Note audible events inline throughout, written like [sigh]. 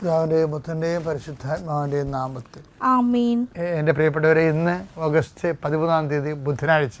പിതാവിന്റെയും പുത്രന്റെയും പരിശുദ്ധാത്മാവിന്റെയും നാമത്തിൽ. എന്റെ പ്രിയപ്പെട്ടവരെ ഇന്ന് ഓഗസ്റ്റ് പതിമൂന്നാം തീയതി ബുധനാഴ്ച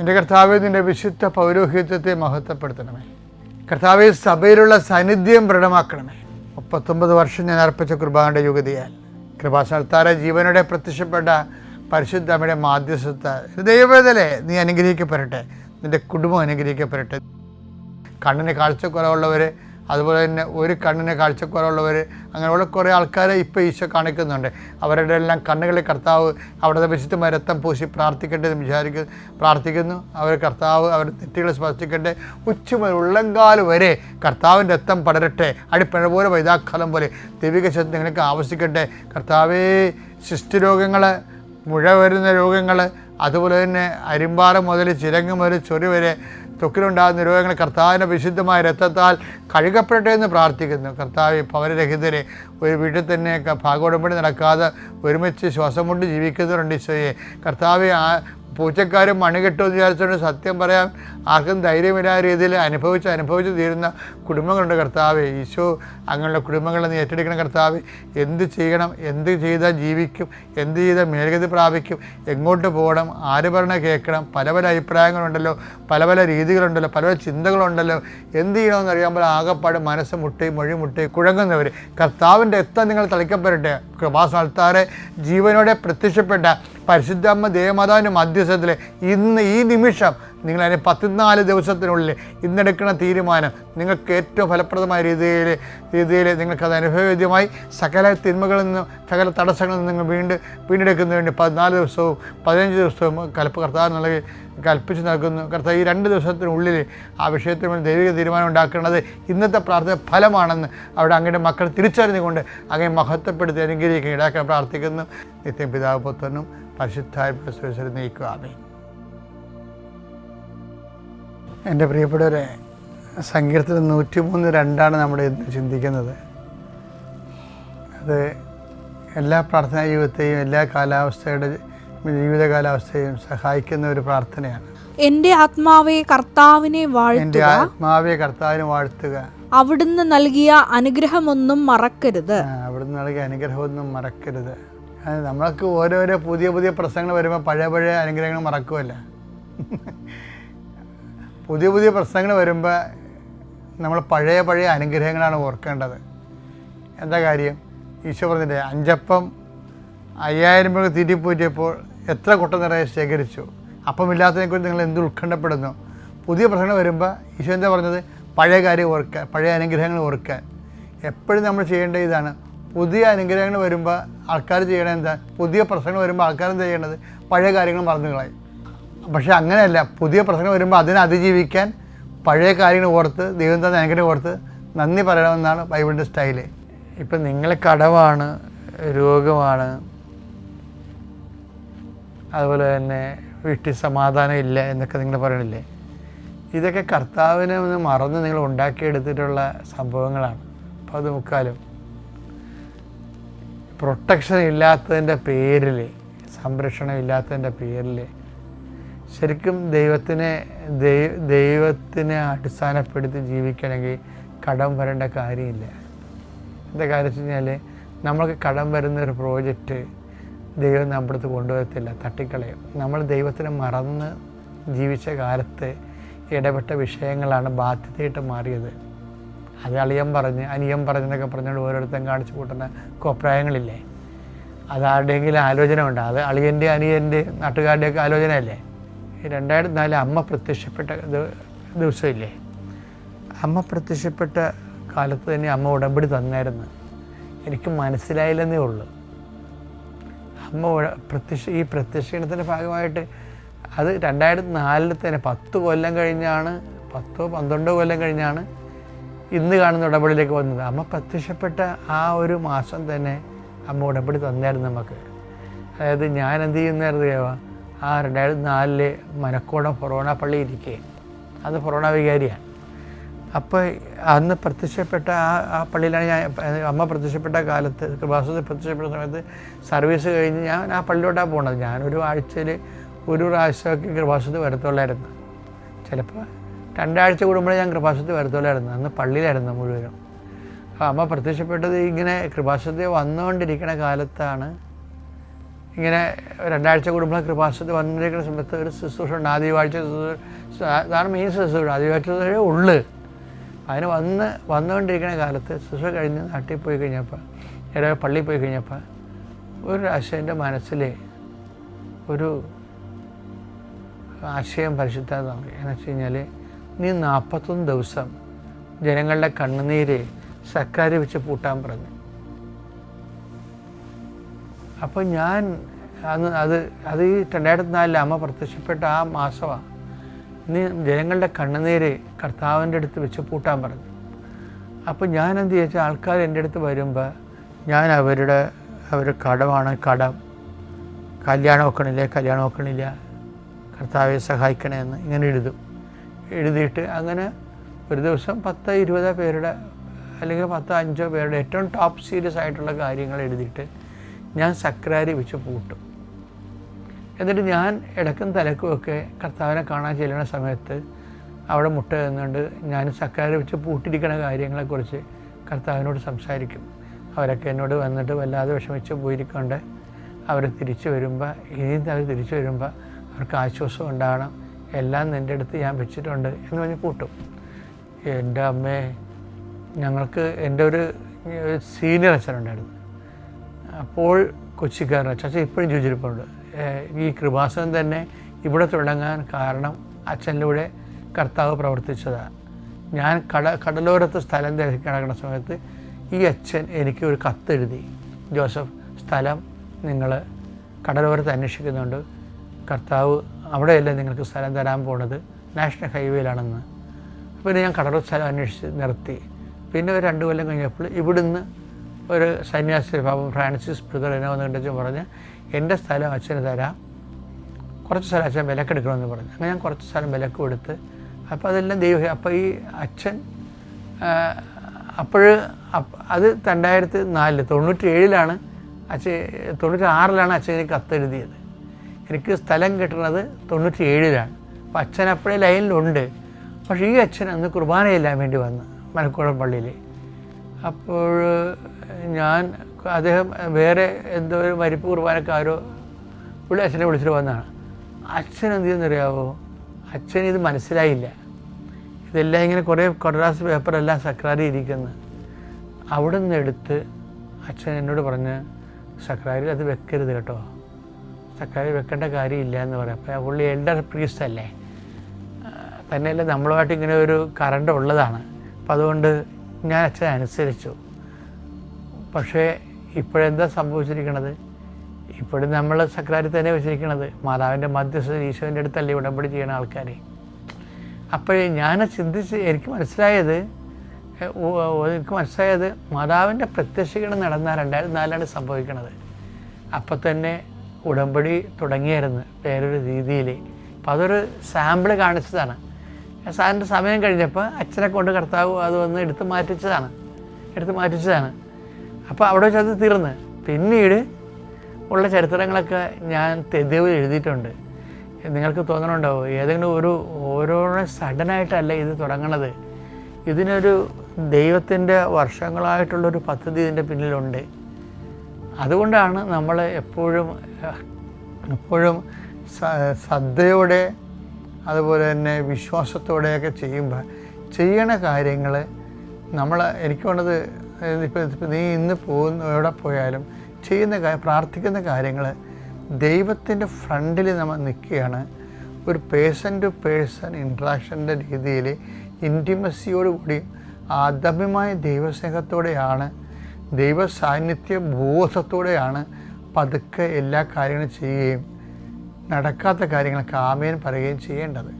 നിന്റെ കർത്താവ് നിന്റെ വിശുദ്ധ പൗരോഹിത്യത്തെ മഹത്വപ്പെടുത്തണമേ. കർത്താവ് സഭയിലുള്ള സാന്നിധ്യം ദൃഢമാക്കണമേ. മുപ്പത്തൊമ്പത് വർഷം ഞാൻ അർപ്പിച്ച കുർബാനയുടെ യുഗതിയാൽ കൃപാസനത്താര ജീവനോടെ പ്രത്യക്ഷപ്പെട്ട പരിശുദ്ധ അമ്മയുടെ മാധ്യസ്ഥത്ത ദൈവവേദലെ നീ അനുഗ്രഹിക്കപ്പെടട്ടെ. നിന്റെ കുടുംബം അനുഗ്രഹിക്കപ്പെടട്ടെ. കണ്ണിന് കാഴ്ചക്കുറവുള്ളവർ അതുപോലെ തന്നെ ഒരു കണ്ണിന് കാഴ്ചക്കുറവുള്ളവർ അങ്ങനെയുള്ള കുറേ ആൾക്കാരെ ഇപ്പോൾ ഈശോ കാണിക്കുന്നുണ്ട്. അവരുടെ എല്ലാം കണ്ണുകളിൽ കർത്താവ് അവിടുത്തെ വിശുദ്ധമായ രക്തം പൂശി പ്രാർത്ഥിക്കട്ടെ എന്ന് വിചാരിക്കുന്നു പ്രാർത്ഥിക്കുന്നു. അവർ കർത്താവ് അവരുടെ തെറ്റുകളെ സ്പർശിക്കട്ടെ. ഉച്ച ഉള്ളങ്കാൽ വരെ കർത്താവിന്റെ രക്തം പടരട്ടെ. അടിപ്പഴ പോലെ വൈതാക്കാലം പോലെ ദൈവിക ശക്തി നിങ്ങൾക്ക് ആവശ്യിക്കട്ടെ കർത്താവേ ശിഷ്ടരോഗങ്ങൾ മുഴ വരുന്ന രോഗങ്ങൾ അതുപോലെ തന്നെ അരിമ്പാറ മുതൽ ചിരങ്ങ് മുതൽ ചൊറി വരെ ത്വക്കിലുണ്ടാകുന്ന രോഗങ്ങൾ കർത്താവിന്റെ വിശുദ്ധമായ രക്തത്താൽ കഴുകപ്പെടട്ടെ എന്ന് പ്രാർത്ഥിക്കുന്നു. കർത്താവ് ഭവനരഹിതരെ ഒരു വീട്ടിൽ തന്നെ ഭാഗോടമ്പടി നടക്കാതെ ഒരുമിച്ച് ശ്വാസം കൊണ്ട് ജീവിക്കുന്നവരുണ്ട് ഈശോയെ. കർത്താവ് പൂച്ചക്കാരും മണികെട്ടുമെന്ന് വിചാരിച്ചുകൊണ്ട് സത്യം പറയാൻ ആർക്കും ധൈര്യമില്ലാത്ത രീതിയിൽ അനുഭവിച്ച് അനുഭവിച്ച് തീരുന്ന കുടുംബങ്ങളുണ്ട് കർത്താവ്. ഈശോ അങ്ങനെയുള്ള കുടുംബങ്ങളെ നീ ഏറ്റെടുക്കണം കർത്താവ് എന്ത് ചെയ്യണം എന്ത് ചെയ്താൽ ജീവിക്കും എന്ത് ചെയ്താൽ മേൽഗതി പ്രാപിക്കും എങ്ങോട്ട് പോകണം ആര് പറഞ്ഞ കേൾക്കണം പല പല അഭിപ്രായങ്ങളുണ്ടല്ലോ പല പല രീതികളുണ്ടല്ലോ പല പല ചിന്തകളുണ്ടല്ലോ എന്ത് ചെയ്യണമെന്ന് അറിയുമ്പോൾ ആകെപ്പാട് മനസ്സ് മുട്ടി മൊഴി മുട്ടി കുഴങ്ങുന്നവർ. കർത്താവിന്റെ എത്താൻ നിങ്ങൾ തളിക്കപ്പെടട്ടെ. കൃപാസ്ഥാനത്താറെ ജീവനോടെ പ്രത്യക്ഷപ്പെട്ട പരിശുദ്ധമ്മ ദേവമാതാവിന്റെ മധ്യസ്ഥത്തിൽ ഇന്ന് ഈ നിമിഷം നിങ്ങൾ അതിന് പത്തിനാല് ദിവസത്തിനുള്ളിൽ ഇന്നെടുക്കുന്ന തീരുമാനം നിങ്ങൾക്ക് ഏറ്റവും ഫലപ്രദമായ രീതിയിൽ രീതിയിൽ നിങ്ങൾക്കത് അനുഭവവേദ്യമായി സകല തിന്മകളിൽ നിന്നും സകല തടസ്സങ്ങളിൽ നിന്നും നിങ്ങൾ വീണ്ടും വീണ്ടെടുക്കുന്നതിന് വേണ്ടി പതിനാല് ദിവസവും പതിനഞ്ച് ദിവസവും കലപ്പ് കർത്താവ് നൽകി കൽപ്പിച്ച് നൽകുന്നു. കർത്താവ് ഈ രണ്ട് ദിവസത്തിനുള്ളിൽ ആ വിഷയത്തിന് വേണ്ടി ദൈവിക തീരുമാനം ഉണ്ടാക്കേണ്ടത് ഇന്നത്തെ പ്രാർത്ഥന ഫലമാണെന്ന് അവിടെ അങ്ങയുടെ മക്കൾ തിരിച്ചറിഞ്ഞുകൊണ്ട് അങ്ങനെ മഹത്വപ്പെടുത്തി അനുഗ്രഹിക്കുക ഇടാക്കാൻ പ്രാർത്ഥിക്കുന്നു. നിത്യം പിതാവ് പുത്രനും പരിശുദ്ധായ പരിശോധന നയിക്കുക ആമേ എന്റെ പ്രിയപ്പെട്ടവരെ സങ്കീർത്തനം നൂറ്റിമൂന്ന് രണ്ടാണ് നമ്മൾ ഇന്ന് ചിന്തിക്കുന്നത്. അത് എല്ലാ പ്രാർത്ഥനാ ജീവിതത്തെയും എല്ലാ കാലാവസ്ഥയുടെ ജീവിത കാലാവസ്ഥയും സഹായിക്കുന്ന ഒരു പ്രാർത്ഥനയാണ്. എന്റെ ആത്മാവെ കർത്താവിനെ എന്റെ വാഴ്ത്തുക. ആത്മാവിയെ കർത്താവിനെ വാഴ്ത്തുക. അവിടുന്ന് നൽകിയ അനുഗ്രഹമൊന്നും മറക്കരുത്. ആ, അവിടുന്ന് നൽകിയ അനുഗ്രഹമൊന്നും മറക്കരുത്. അത് നമ്മൾക്ക് ഓരോരോ പുതിയ പുതിയ പ്രശ്നങ്ങൾ വരുമ്പോൾ പഴയ പഴയ അനുഗ്രഹങ്ങൾ മറക്കുമല്ല [laughs] പുതിയ പുതിയ പ്രശ്നങ്ങൾ വരുമ്പോൾ നമ്മൾ പഴയ പഴയ അനുഗ്രഹങ്ങളാണ് ഓർക്കേണ്ടത്. എന്താ കാര്യം? ഈശോ പറഞ്ഞില്ലേ അഞ്ചപ്പം അയ്യായിരം പേർക്ക് തീറ്റിപ്പോറ്റിയപ്പോൾ എത്ര കൊട്ട നിറയെ ശേഖരിച്ചു അപ്പമില്ലാത്തതിനെക്കുറിച്ച് നിങ്ങൾ എന്ത് ഉത്കണ്ഠപ്പെടുന്നു? പുതിയ പ്രശ്നങ്ങൾ വരുമ്പോൾ ഈശോ എന്താ പറഞ്ഞത്? പഴയ കാര്യം ഓർക്കാൻ പഴയ അനുഗ്രഹങ്ങൾ ഓർക്കാൻ. എപ്പോഴും നമ്മൾ ചെയ്യേണ്ട ഇതാണ്. പുതിയ അനുഗ്രഹങ്ങൾ വരുമ്പോൾ ആൾക്കാർ ചെയ്യണത് എന്താ? പുതിയ പ്രശ്നങ്ങൾ വരുമ്പോൾ ആൾക്കാർ എന്താ ചെയ്യേണ്ടത്? പഴയ കാര്യങ്ങൾ മറന്നു കളയും. പക്ഷേ അങ്ങനെയല്ല. പുതിയ പ്രശ്നങ്ങൾ വരുമ്പോൾ അതിനെ അതിജീവിക്കാൻ പഴയ കാര്യങ്ങൾ ഓർത്ത് ദൈവം തന്നെ അനുഗ്രഹം ഓർത്ത് നന്ദി പറയണമെന്നാണ് ബൈബിളിന്റെ സ്റ്റൈൽ. ഇപ്പം നിങ്ങളെ കടമാണ് രോഗമാണ്. അതുപോലെ തന്നെ വീട്ടിൽ സമാധാനം ഇല്ല എന്നൊക്കെ നിങ്ങൾ പറയണില്ലേ? ഇതൊക്കെ കർത്താവിനെ ഒന്ന് മറന്ന് നിങ്ങൾ ഉണ്ടാക്കിയെടുത്തിട്ടുള്ള സംഭവങ്ങളാണ്. അപ്പോൾ അത് മുക്കാലും. പ്രൊട്ടക്ഷൻ ഇല്ലാത്തതിന്റെ പേരിൽ സംരക്ഷണം ഇല്ലാത്തതിന്റെ പേരിൽ ശരിക്കും ദൈവത്തിനെ ദൈവ ദൈവത്തിനെ അടിസ്ഥാനപ്പെടുത്തി ജീവിക്കണമെങ്കിൽ കടം വരേണ്ട കാര്യമില്ല. എന്താ കാര്യം വെച്ച് കഴിഞ്ഞാൽ നമ്മൾക്ക് കടം വരുന്ന ഒരു പ്രോജക്റ്റ് ദൈവം നമ്മുടെ അടുത്ത് കൊണ്ടുവരത്തില്ല തട്ടിക്കളയും. നമ്മൾ ദൈവത്തിനെ മറന്ന് ജീവിച്ച കാലത്ത് ഇടപെട്ട വിഷയങ്ങളാണ് ബാധ്യതയായിട്ട് മാറിയത്. അത് അളിയൻ പറഞ്ഞ് അനിയൻ പറഞ്ഞെന്നൊക്കെ പറഞ്ഞുകൊണ്ട് ഓരോരുത്തരും കാണിച്ചു കൂട്ടുന്ന കോപ്രായങ്ങളില്ലേ? അത് ആരുടെയെങ്കിലും ആലോചന ഉണ്ട്? അത് അളിയന്റെ അനിയന്റെ നാട്ടുകാരുടെയൊക്കെ ആലോചനയല്ലേ അല്ലേ? രണ്ടായിരത്തി നാല് അമ്മ പ്രത്യക്ഷപ്പെട്ട ദിവസമില്ലേ? അമ്മ പ്രത്യക്ഷപ്പെട്ട കാലത്ത് തന്നെ അമ്മ ഉടമ്പടി തന്നായിരുന്നു. എനിക്ക് മനസ്സിലായില്ലെന്നേ ഉള്ളൂ. അമ്മ പ്രത്യക്ഷ ഈ പ്രത്യക്ഷീണത്തിന്റെ ഭാഗമായിട്ട് അത് രണ്ടായിരത്തി നാലിൽ തന്നെ പത്ത് കൊല്ലം കഴിഞ്ഞാണ് പത്തോ പന്ത്രണ്ടോ കൊല്ലം കഴിഞ്ഞാണ് ഇന്ന് കാണുന്ന ഉടമ്പടിയിലേക്ക് വന്നത്. അമ്മ പ്രത്യക്ഷപ്പെട്ട ആ ഒരു മാസം തന്നെ അമ്മ ഉടമ്പടി തന്നായിരുന്നു നമുക്ക്. അതായത് ഞാൻ എന്ത് ചെയ്യുന്നതായിരുന്നു ആ രണ്ടായിരത്തി നാലിലെ മനക്കോടം ഫൊറോണ പള്ളി ഇരിക്കേ. അത് ഫൊറോണ വികാരിയാണ്. അപ്പോൾ അന്ന് പ്രത്യക്ഷപ്പെട്ട ആ ആ പള്ളിയിലാണ് ഞാൻ അമ്മ പ്രത്യക്ഷപ്പെട്ട കാലത്ത് കൃപാസത്തിൽ പ്രത്യക്ഷപ്പെട്ട സമയത്ത് സർവീസ് കഴിഞ്ഞ് ഞാൻ ആ പള്ളിയിലോട്ടാണ് പോണത്. ഞാനൊരു ആഴ്ചയിൽ ഒരു പ്രാവശ്യമൊക്കെ കൃപാസത്തിൽ വരത്തുള്ളായിരുന്നു. ചിലപ്പോൾ രണ്ടാഴ്ച കൂടുമ്പോഴേ ഞാൻ കൃപാസത്തിൽ വരത്തുള്ളായിരുന്നു. അന്ന് പള്ളിയിലായിരുന്നു മുഴുവനും. അപ്പോൾ അമ്മ പ്രത്യക്ഷപ്പെട്ടത് ഇങ്ങനെ കൃപാസത്തിൽ വന്നുകൊണ്ടിരിക്കുന്ന കാലത്താണ്. ഇങ്ങനെ രണ്ടാഴ്ച കൂടുമ്പോൾ കൃപാസത്തിൽ വന്നിരിക്കുന്ന സമയത്ത് ഒരു ശുശ്രൂഷ ഉണ്ട്. ആദ്യവാഴ്ച ശുശ്രൂഷ അതാണ് മെയിൻ ശുശ്രൂഷ. ആദ്യവാഴ്ച ഉള്ളു. അതിന് വന്ന് വന്നുകൊണ്ടിരിക്കുന്ന കാലത്ത് ശുശ്രൂഷ കഴിഞ്ഞ് നാട്ടിൽ പോയി കഴിഞ്ഞപ്പോൾ ഏറെ പള്ളിയിൽ പോയി കഴിഞ്ഞപ്പോൾ ഒരു ആശയന്റെ മനസ്സിൽ ഒരു ആശയം പരിശുദ്ധ എന്ന് വെച്ച് കഴിഞ്ഞാൽ നീ നാൽപ്പത്തൊന്ന് ദിവസം ജനങ്ങളുടെ കണ്ണുനീര് സക്കാരി വെച്ച് പൂട്ടാൻ പറഞ്ഞു. അപ്പോൾ ഞാൻ അന്ന് അത് അത് ഈ രണ്ടായിരത്തി നാലിൽ അമ്മ പ്രത്യക്ഷപ്പെട്ട ആ മാസമാണ് നീ ജനങ്ങളുടെ കണ്ണുനീര് കർത്താവിന്റെ അടുത്ത് വെച്ച് പൂട്ടാൻ പറഞ്ഞു. അപ്പോൾ ഞാൻ എന്ത് ആൾക്കാർ എന്റെ അടുത്ത് വരുമ്പോൾ ഞാൻ അവരുടെ അവർ കടമാണ് കടം. കല്യാണം വെക്കണില്ല കല്യാണം വെക്കണില്ല. കർത്താവെ സഹായിക്കണമെന്ന് ഇങ്ങനെ എഴുതും. എഴുതിയിട്ട് അങ്ങനെ ഒരു ദിവസം പത്ത് ഇരുപത് പേരുടെ അല്ലെങ്കിൽ പത്ത് അഞ്ചോ പേരുടെ ഏറ്റവും ടോപ്പ് സീരിയസ് ആയിട്ടുള്ള കാര്യങ്ങൾ എഴുതിയിട്ട് ഞാൻ സക്രാരി വെച്ച് പൂട്ടും. എന്നിട്ട് ഞാൻ ഇടക്കും തലക്കുമൊക്കെ കർത്താവിനെ കാണാൻ ചെല്ലുന്ന സമയത്ത് അവിടെ മുട്ട നിന്നുകൊണ്ട് ഞാൻ സക്കാര വെച്ച് പൂട്ടിരിക്കുന്ന കാര്യങ്ങളെക്കുറിച്ച് കർത്താവിനോട് സംസാരിക്കും. അവരൊക്കെ എന്നോട് വന്നിട്ട് വല്ലാതെ വിഷമിച്ച് പോയിരിക്കൊണ്ട് അവർ തിരിച്ചു വരുമ്പോൾ ഇനിയും അവർ തിരിച്ചു വരുമ്പോൾ അവർക്ക് ആശ്വാസം ഉണ്ടാകണം. എല്ലാം നിന്റെ അടുത്ത് ഞാൻ വെച്ചിട്ടുണ്ട് എന്ന് പറഞ്ഞ് കൂട്ടും എന്റെ അമ്മേ ഞങ്ങൾക്ക് എന്റെ ഒരു സീനിയർ അച്ഛനുണ്ടായിരുന്നു. അപ്പോൾ കൊച്ചിക്കാരൻ അച്ഛൻ ഇപ്പോഴും ചോദിച്ചിരിപ്പുണ്ട് ഈ കൃപാസനം തന്നെ ഇവിടെ തുടങ്ങാൻ കാരണം അച്ഛനിലൂടെ കർത്താവ് പ്രവർത്തിച്ചതാണ് ഞാൻ കട കടലോരത്ത് സ്ഥലം തിരക്കി കിടക്കുന്ന സമയത്ത് ഈ അച്ഛൻ എനിക്ക് ഒരു കത്തെഴുതി ജോസഫ് സ്ഥലം നിങ്ങൾ കടലോരത്ത് അന്വേഷിക്കുന്നുണ്ട്. കർത്താവ് അവിടെയല്ല നിങ്ങൾക്ക് സ്ഥലം തരാൻ പോണത്? നാഷണൽ ഹൈവേയിലാണെന്ന്. പിന്നെ ഞാൻ കടലോര സ്ഥലം അന്വേഷിച്ച് നിർത്തി. പിന്നെ ഒരു രണ്ട് കൊല്ലം കഴിഞ്ഞപ്പോൾ ഇവിടുന്ന് ഒരു സന്യാസി പാപം ഫ്രാൻസിസ് ബ്രദർ എന്നെ വന്നു കണ്ടെച്ചും പറഞ്ഞ് എന്റെ സ്ഥലം അച്ഛന് തരാം. കുറച്ച് സ്ഥലം അച്ഛൻ വിലക്കെടുക്കണമെന്ന് പറഞ്ഞു. അങ്ങനെ ഞാൻ കുറച്ച് സ്ഥലം വിലക്ക് കൊടുത്ത് അപ്പോൾ അതെല്ലാം ദൈവം അപ്പോൾ ഈ അച്ഛൻ അപ്പോൾ അത് രണ്ടായിരത്തി നാലിൽ തൊണ്ണൂറ്റി ഏഴിലാണ് അച്ഛൻ തൊണ്ണൂറ്റി ആറിലാണ് അച്ഛൻ എനിക്ക് കത്തെഴുതിയത്. എനിക്ക് സ്ഥലം കിട്ടുന്നത് തൊണ്ണൂറ്റി ഏഴിലാണ് അപ്പോൾ അച്ഛൻ അപ്പോഴേ ലൈനിലുണ്ട്. പക്ഷേ ഈ അച്ഛൻ അന്ന് കുർബാനയില്ലാൻ വേണ്ടി വന്ന് മലക്കുളം പള്ളിയിൽ അപ്പോൾ ഞാൻ അദ്ദേഹം വേറെ എന്തോ ഒരു മരിപ്പ് കുർബാനക്കാരോ പുള്ളി അച്ഛനെ വിളിച്ചിട്ട് വന്നതാണ്. അച്ഛൻ എന്ത് ചെയ്യുന്നറിയാവോ? അച്ഛൻ ഇത് മനസ്സിലായില്ല. ഇതെല്ലാം ഇങ്ങനെ കുറേ കടലാസ് പേപ്പറെല്ലാം സക്രാരി ഇരിക്കുന്നു. അവിടെ നിന്ന് എടുത്ത് അച്ഛൻ എന്നോട് പറഞ്ഞ് സക്രാരി അത് വെക്കരുത് കേട്ടോ. സക്രാരി വെക്കേണ്ട കാര്യമില്ല എന്ന് പറയാം. അപ്പോൾ പുള്ളി എൽഡർ പ്രീസ്റ്റ് അല്ലേ? തന്നെയല്ല നമ്മളുമായിട്ട് ഇങ്ങനെ ഒരു കറണ്ട് ഉള്ളതാണ്. അപ്പം അതുകൊണ്ട് ഞാൻ അച്ഛനെ അനുസരിച്ചു. പക്ഷേ ഇപ്പോഴെന്താ സംഭവിച്ചിരിക്കണത്? ഇപ്പോഴും നമ്മൾ സക്രാരി തന്നെ വെച്ചിരിക്കണത്. മാതാവിന്റെ മധ്യസ്ഥ ഈശോന്റെ അടുത്തല്ലേ ഉടമ്പടി ചെയ്യണ ആൾക്കാരെ. അപ്പോഴേ ഞാൻ ചിന്തിച്ച് എനിക്ക് മനസ്സിലായത് എനിക്ക് മനസ്സിലായത് മാതാവിന്റെ പ്രത്യക്ഷീകരണം നടന്ന രണ്ടായിരത്തി നാലിലാണ് സംഭവിക്കുന്നത് അപ്പം തന്നെ ഉടമ്പടി തുടങ്ങിയായിരുന്നു വേറൊരു രീതിയിൽ അപ്പോൾ അതൊരു സാമ്പിൾ കാണിച്ചതാണ്. സാറിന്റെ സമയം കഴിഞ്ഞപ്പോൾ അച്ഛനെ കൊണ്ട് കർത്താവ് അത് വന്ന് എടുത്ത് മാറ്റിച്ചതാണ്. എടുത്ത് മാറ്റിച്ചതാണ്. അപ്പോൾ അവിടെ വെച്ച് അത് തീർന്ന്. പിന്നീട് ഉള്ള ചരിത്രങ്ങളൊക്കെ ഞാൻ തെതിവ് എഴുതിയിട്ടുണ്ട്. നിങ്ങൾക്ക് തോന്നണുണ്ടാവും? ഏതെങ്കിലും ഒരു ഓരോരോ സഡനായിട്ടല്ല ഇത് തുടങ്ങണത്. ഇതിനൊരു ദൈവത്തിന്റെ വർഷങ്ങളായിട്ടുള്ളൊരു പദ്ധതി ഇതിന്റെ പിന്നിലുണ്ട്. അതുകൊണ്ടാണ് നമ്മൾ എപ്പോഴും എപ്പോഴും ശ്രദ്ധയോടെ അതുപോലെ തന്നെ വിശ്വാസത്തോടെയൊക്കെ ചെയ്യുമ്പോൾ ചെയ്യണ കാര്യങ്ങൾ നമ്മൾ എനിക്ക് വേണ്ടത് ഇപ്പോൾ നീ ഇന്ന് പോകുന്ന എവിടെ പോയാലും ചെയ്യുന്ന പ്രാർത്ഥിക്കുന്ന കാര്യങ്ങൾ ദൈവത്തിന്റെ ഫ്രണ്ടിൽ നമ്മൾ നിൽക്കുകയാണ്. ഒരു പേഴ്സൺ ടു പേഴ്സൺ ഇൻട്രാക്ഷന്റെ രീതിയിൽ ഇന്റിമസിയോടുകൂടി ആദമ്യമായ ദൈവസ്നേഹത്തോടെയാണ് ദൈവ സാന്നിധ്യ ബോധത്തോടെയാണ് പതുക്കെ എല്ലാ കാര്യങ്ങളും ചെയ്യുകയും നടക്കാത്ത കാര്യങ്ങൾ ആമേൻ പറയുകയും ചെയ്യേണ്ടത്.